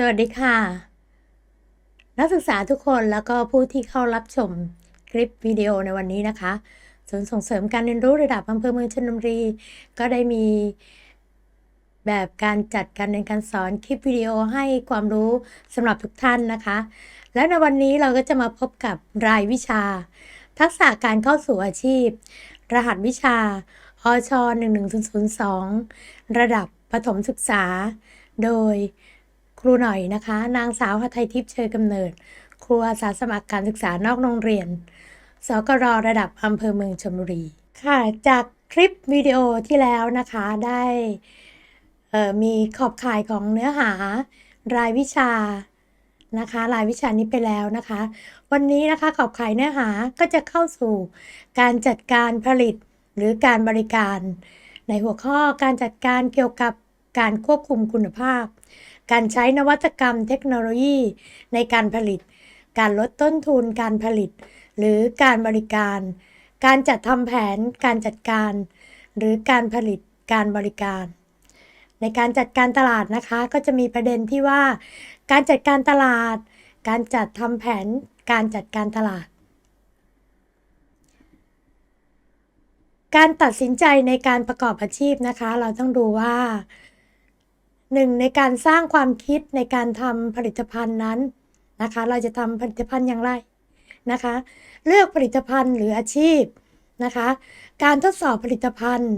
สวัสดีค่ะ นักศึกษาทุกคนแล้วก็ผู้ที่เข้ารับชมคลิปวิดีโอในวันนี้นะคะศูนย์ส่งเสริมการเรียนรู้ระดับอำเภอเมืองชลบุรี ก็ได้มีแบบการจัดการเรียนการสอนคลิปวิดีโอให้ความรู้สำหรับทุกท่านนะคะ และในวันนี้เราก็จะมาพบกับรายวิชา ทักษะการเข้าสู่อาชีพ รหัสวิชาอช11002 ระดับประถมศึกษา โดย ครูหน่อยนะคะ นางสาวหทัยทิพย์เชยกำเนิด ครูอาสาสมัครการศึกษานอกโรงเรียน สกรระดับอำเภอเมืองชลบุรี ค่ะ จากคลิปวิดีโอที่แล้วนะคะได้มีขอบข่ายของเนื้อหารายวิชานะคะรายวิชานี้ไปแล้วนะคะ วันนี้นะคะขอบข่ายเนื้อหาก็จะเข้าสู่การจัดการผลิตหรือการบริการ ในหัวข้อการจัดการเกี่ยวกับการควบคุมคุณภาพ การใช้นวัตกรรมเทคโนโลยีในการผลิต การลดต้นทุนการผลิต หรือการบริการ การจัดทำแผนการจัดการ หรือการผลิตการบริการ ในการจัดการตลาดนะคะก็จะมีประเด็นที่ว่า การจัดการตลาด การจัดทำแผนการจัดการตลาด การตัดสินใจในการประกอบอาชีพนะคะ เราต้องดูว่า หนึ่งในการสร้างความคิดในการทำผลิตภัณฑ์นั้นนะคะ เราจะทำผลิตภัณฑ์อย่างไรนะคะ เลือกผลิตภัณฑ์หรืออาชีพนะคะ การทดสอบผลิตภัณฑ์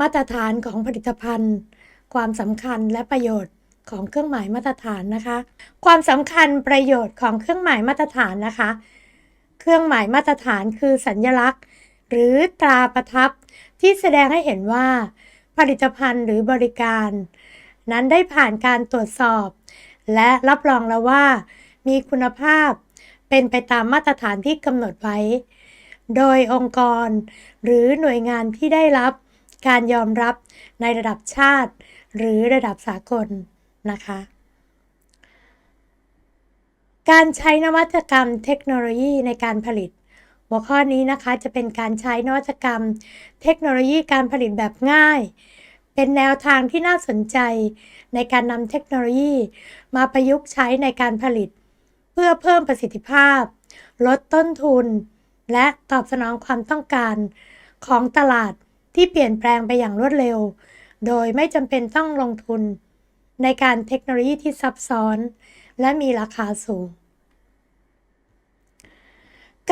มาตรฐานของผลิตภัณฑ์ ความสำคัญและประโยชน์ของเครื่องหมายมาตรฐานนะคะ ความสำคัญประโยชน์ของเครื่องหมายมาตรฐานนะคะ เครื่องหมายมาตรฐานคือสัญลักษณ์ หรือตราประทับที่แสดงให้เห็นว่า ผลิตภัณฑ์หรือบริการ นั้นได้ผ่านการตรวจสอบ และรับรองแล้วว่า มีคุณภาพเป็นไปตามมาตรฐานที่กำหนดไว้ โดยองค์กร หรือหน่วยงานที่ได้รับการยอมรับในระดับชาติ หรือระดับสากลนะคะ การใช้นวัตกรรมเทคโนโลยีในการผลิต หัวข้อนี้นะคะจะเป็นการใช้นวัตกรรม เทคโนโลยีการผลิตแบบง่าย เป็นแนวทางที่น่าสนใจในการนำเทคโนโลยี มาประยุกต์ใช้ในการผลิต เพื่อเพิ่มประสิทธิภาพ ลดต้นทุน และตอบสนองความต้องการของตลาดที่เปลี่ยนแปลงไปอย่างรวดเร็ว โดยไม่จำเป็นต้องลงทุน ในการเทคโนโลยีที่ซับซ้อน และมีราคาสูง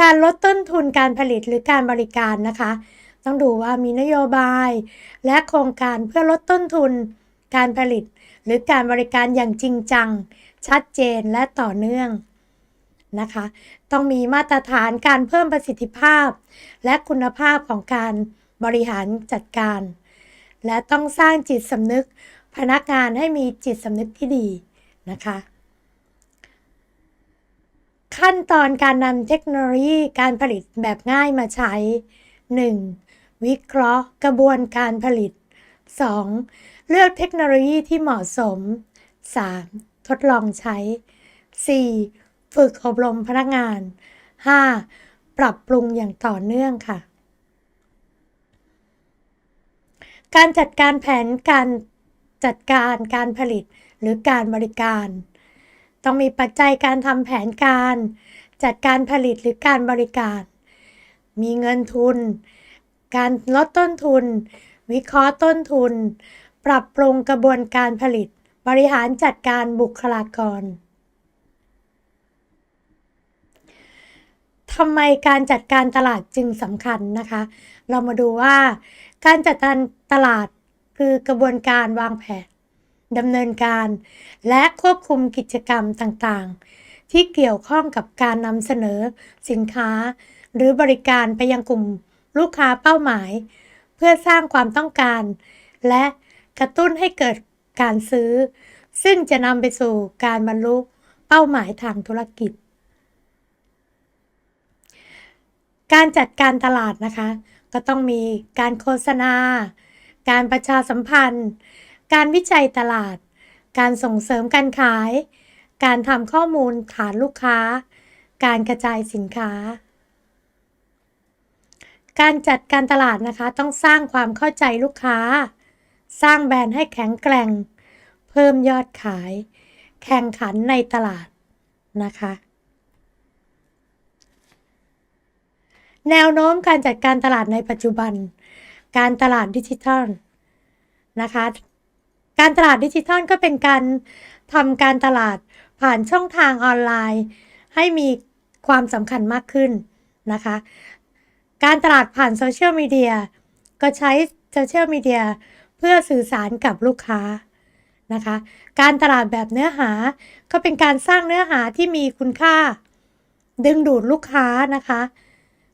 การลดต้นทุนการผลิตหรือการบริการนะคะ ต้องดูว่ามีนโยบาย และโครงการเพื่อลดต้นทุน การผลิต หรือการบริการอย่างจริงจัง ชัดเจนและต่อเนื่องนะคะ ต้องมีมาตรฐานการเพิ่มประสิทธิภาพ และคุณภาพของการบริหารจัดการ และต้องสร้างจิตสำนึกพนักงานให้มีจิตสำนึกที่ดีนะคะ ขั้นตอนการนำเทคโนโลยีการผลิตแบบง่ายมาใช้ 1. วิเคราะห์กระบวนการผลิต 2. เลือกเทคโนโลยีที่เหมาะสม 3. ทดลองใช้ 4. ฝึกอบรมพนักงาน 5. ปรับปรุงอย่างต่อเนื่องค่ะ การจัดการแผนการจัดการการผลิตหรือการบริการ ต้องมีปัจจัยการทำแผนการ จัดการผลิตหรือการบริการ มีเงินทุน การลดต้นทุน วิเคราะห์ต้นทุน ปรับปรุงกระบวนการผลิต บริหารจัดการบุคลากรทำไมการจัดการตลาดจึงสำคัญนะคะ เรามาดูว่า การจัดการตลาดคือกระบวนการวางแผนดำเนินการ และควบคุมกิจกรรมต่างๆ ที่เกี่ยวข้องกับการนำเสนอสินค้า หรือบริการไปยังกลุ่ม ลูกค้าเป้าหมาย เพื่อสร้างความต้องการ และกระตุ้นให้เกิดการซื้อ ซึ่งจะนำไปสู่การบรรลุเป้าหมายทางธุรกิจ การจัดการตลาดนะคะ ก็ต้องมีการโฆษณา การประชาสัมพันธ์ การวิจัยตลาด การส่งเสริมการขาย การทำข้อมูลฐานลูกค้า การกระจายสินค้า การจัดการตลาดนะคะ ต้องสร้างความเข้าใจลูกค้า สร้างแบรนด์ให้แข็งแกร่ง เพิ่มยอดขาย แข่งขันในตลาดนะคะ แนวโน้มการจัดการตลาดในปัจจุบัน การตลาดดิจิทัลนะคะ การตลาดดิจิทัลก็เป็นการทำการตลาดผ่านช่องทางออนไลน์ ให้มีความสำคัญมากขึ้นนะคะ การตลาดผ่านโซเชียลมีเดียก็ใช้โซเชียลมีเดียเพื่อสื่อสารกับลูกค้านะคะ การตลาดแบบเนื้อหาก็เป็นการสร้างเนื้อหาที่มีคุณค่า ดึงดูดลูกค้านะคะ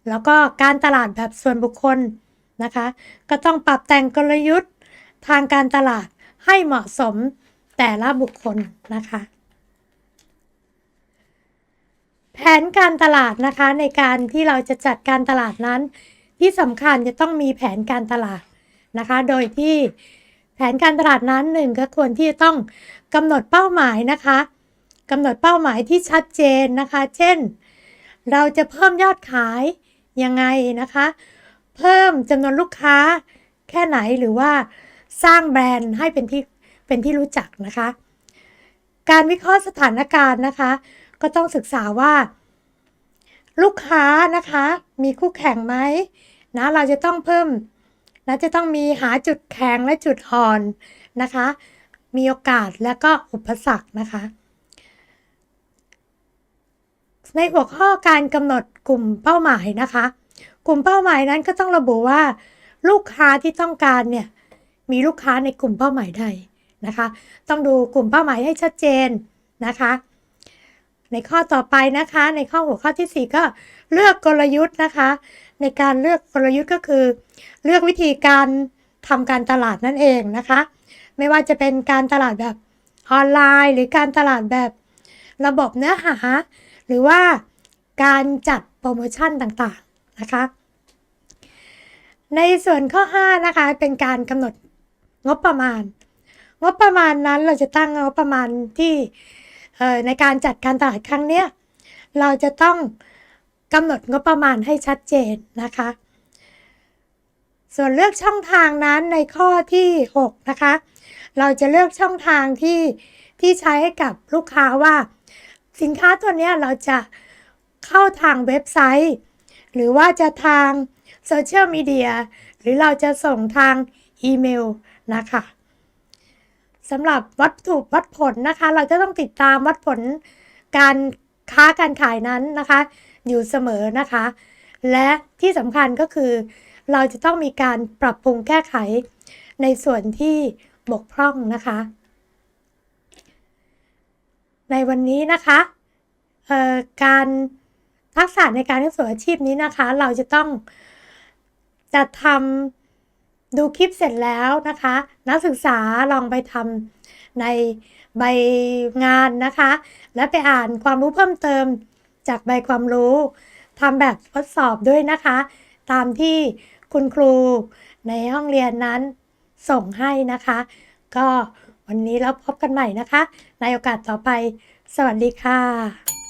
แล้วก็การตลาดแบบส่วนบุคคลนะคะ ก็ต้องปรับแต่งกลยุทธ์ทางการตลาดให้เหมาะสมแต่ละบุคคลนะคะ แผนการตลาดนะคะในการที่เราจะจัดการตลาดนั้น ที่สำคัญจะต้องมีแผนการตลาดนะคะ โดยที่แผนการตลาดนั้นหนึ่งก็ควรที่จะต้องกำหนดเป้าหมายนะคะกำหนดเป้าหมายที่ชัดเจนนะคะ เช่น เราจะเพิ่มยอดขายยังไงนะคะ เพิ่มจำนวนลูกค้าแค่ไหนหรือว่าสร้างแบรนด์ให้เป็นที่เป็นที่รู้จักนะคะ การวิเคราะห์สถานการณ์นะคะ ก็ต้องศึกษาว่า ลูกค้านะคะ มีคู่แข่งไหมนะเราจะต้องเพิ่มนะจะต้องมีหาจุดแข็งและจุดอ่อนนะคะ มีโอกาสและก็อุปสรรคนะคะ ในหัวข้อการกำหนดกลุ่มเป้าหมายนะคะ กลุ่มเป้าหมายนั้นก็ต้องระบุว่า ลูกค้าที่ต้องการเนี่ยมีลูกค้าในกลุ่มเป้าหมายใดนะคะ ต้องดูกลุ่มเป้าหมายให้ชัดเจนนะคะ ในข้อต่อไปนะคะ ในข้อหัวข้อที่ 4 ก็เลือกกลยุทธ์นะคะ ในการเลือกกลยุทธ์ก็คือ เลือกวิธีการทำการตลาดนั่นเองนะคะ ไม่ว่าจะเป็นการตลาดแบบออนไลน์ หรือการตลาดแบบระบบเนื้อหา หรือว่าการจัดโปรโมชั่นต่างๆนะคะ ในส่วนข้อ 5 นะคะ เป็นการกำหนดงบประมาณ งบประมาณนั้นเราจะตั้งงบประมาณที่ ในการจัดการตลาดครั้งเนี้ยเราจะต้องกำหนดงบประมาณให้ชัดเจนนะคะ ส่วนเลือกช่องทางนั้นในข้อที่ 6 นะคะ เราจะเลือกช่องทางที่ที่ใช้ให้กับลูกค้าว่า สินค้าตัวนี้เราจะเข้าทางเว็บไซต์ หรือว่าจะทางโซเชียลมีเดียหรือเราจะส่งทางอีเมลนะคะ สำหรับวัตถุวัดผลนะคะ เราจะต้องติดตามวัดผลการค้าการขายนั้นนะคะ อยู่เสมอนะคะ และที่สำคัญก็คือ เราจะต้องมีการปรับปรุงแก้ไขในส่วนที่บกพร่องนะคะ ในวันนี้นะคะการทักษะในการเรียงสู่อาชีพนี้นะคะ เราจะต้องจะทำ ดูคลิปเสร็จแล้วนะคะ นักศึกษาลองไปทำในใบงานนะคะ และไปอ่านความรู้เพิ่มเติมจากใบความรู้ทำแบบทดสอบด้วยนะคะ ตามที่คุณครูในห้องเรียนนั้นส่งให้นะคะ ก็วันนี้เราพบกันใหม่นะคะ ในโอกาสต่อไป สวัสดีค่ะ